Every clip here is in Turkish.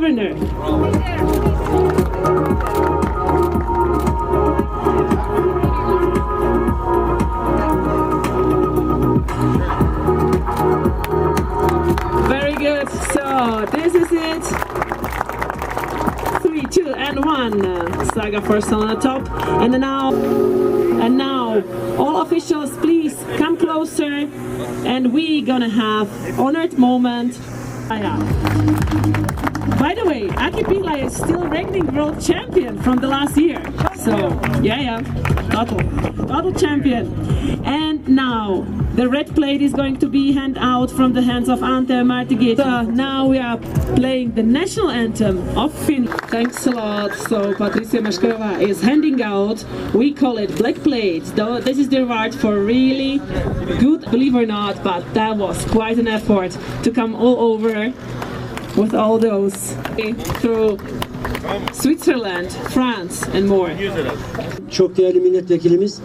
Governor. Very good. So this is it. Three, two, and one. Saga first on the top, and now, and now, all officials, please come closer, and we gonna have honored moment. By the way, Aki Pila is still reigning world champion from the last year. So, yeah, yeah, bottle, bottle champion. And now, the red plate is going to be hand out from the hands of Ante Martigit. So now we are playing the national anthem of Finland. Thanks a lot. So Patricia Mashkarova is handing out, we call it black plate. This is the reward for really good, believe or not, but that was quite an effort to come all over with all those eh, through Switzerland, France, and more. Çok değerli milletvekilimiz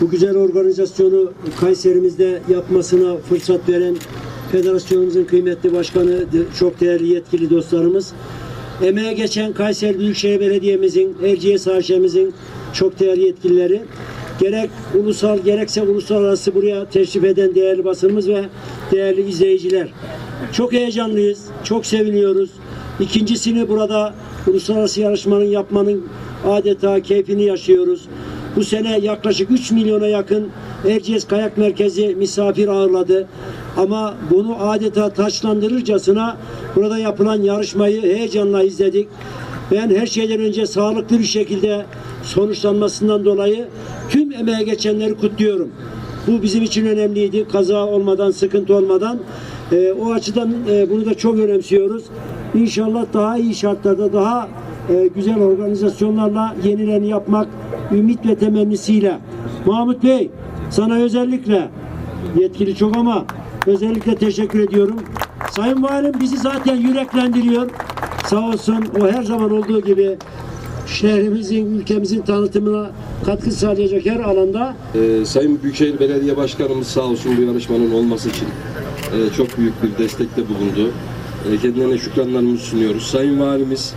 bu güzel organizasyonu Kayserimizde yapmasına fırsat veren federasyonumuzun kıymetli başkanı, çok değerli yetkili dostlarımız, emeğe geçen Kayseri Büyükşehir Belediye'mizin, Erciyes AŞ'mizin çok değerli yetkilileri, gerek ulusal gerekse uluslararası buraya teşrif eden değerli basınımız ve değerli izleyiciler. Çok heyecanlıyız, çok seviniyoruz. İkincisini burada uluslararası yarışmanın yapmanın adeta keyfini yaşıyoruz. Bu sene yaklaşık 3 milyona yakın Erciyes Kayak Merkezi misafir ağırladı. Ama bunu adeta taçlandırırcasına burada yapılan yarışmayı heyecanla izledik. Ben her şeyden önce sağlıklı bir şekilde sonuçlanmasından dolayı tüm emeğe geçenleri kutluyorum. Bu bizim için önemliydi. Kaza olmadan, sıkıntı olmadan. Ee, o açıdan e, bunu da çok önemsiyoruz. İnşallah daha iyi şartlarda, daha e, güzel organizasyonlarla yenilerini yapmak ümit ve temennisiyle. Mahmut Bey, sana özellikle yetkili çok ama özellikle teşekkür ediyorum. Sayın Valim bizi zaten yüreklendiriyor. Sağ olsun o her zaman olduğu gibi şehrimizin, ülkemizin tanıtımına katkı sağlayacak her alanda Ee, Sayın Büyükşehir Belediye Başkanımız sağ olsun bu yarışmanın olması için e, çok büyük bir destekte bulundu. E, kendilerine şükranlarımızı sunuyoruz. Sayın Valimiz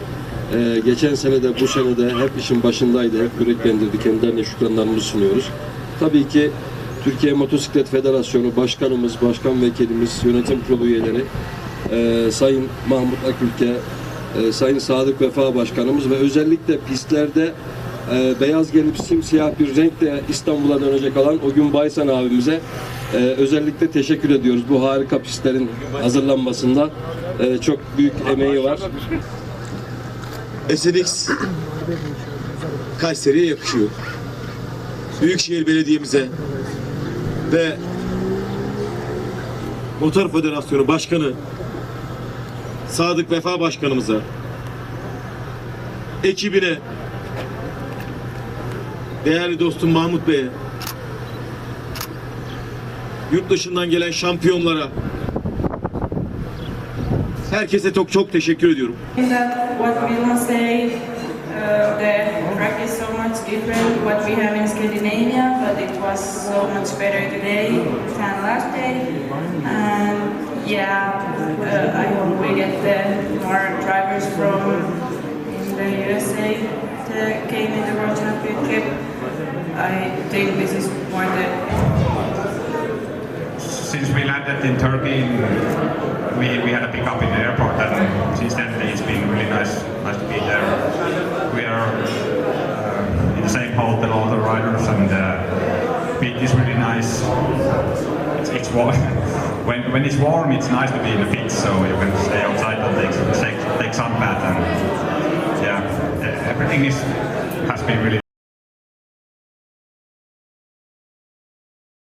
e, geçen sene de bu sene de hep işin başındaydı, hep yüreklendirdi. Kendilerine şükranlarımızı sunuyoruz. Tabii ki Türkiye Motosiklet Federasyonu Başkanımız, Başkan Vekilimiz, Yönetim Kurulu üyeleri, e, Sayın Mahmut Akülke, e, Sayın Sadık Vefa Başkanımız ve özellikle pistlerde e, beyaz gelip simsiyah bir renkle İstanbul'a dönecek olan o gün Baysan abimize e, özellikle teşekkür ediyoruz. Bu harika pistlerin hazırlanmasında e, çok büyük emeği var. SNX Kayseri'ye yakışıyor. Büyükşehir Belediye'mize ve Motor Federasyonu Başkanı Sadık Vefa Başkanımıza ekibine değerli dostum Mahmut Bey'e yurt dışından gelen şampiyonlara herkese çok çok teşekkür ediyorum. Scandinavia, but it was so much better today than last day. And yeah, uh, I hope we get the more drivers from the USA that came in the World Championship. I think this is one that... since we landed in Turkey, we, we had a pickup in the airport, and since then it's been really nice nice to be there. We are uh, in the same hotel, that all the riders, and uh, beach is really nice. It's, it's warm. when when it's warm, it's nice to be in the beach, so you can stay outside and take take, take bath, and yeah, everything is has been really.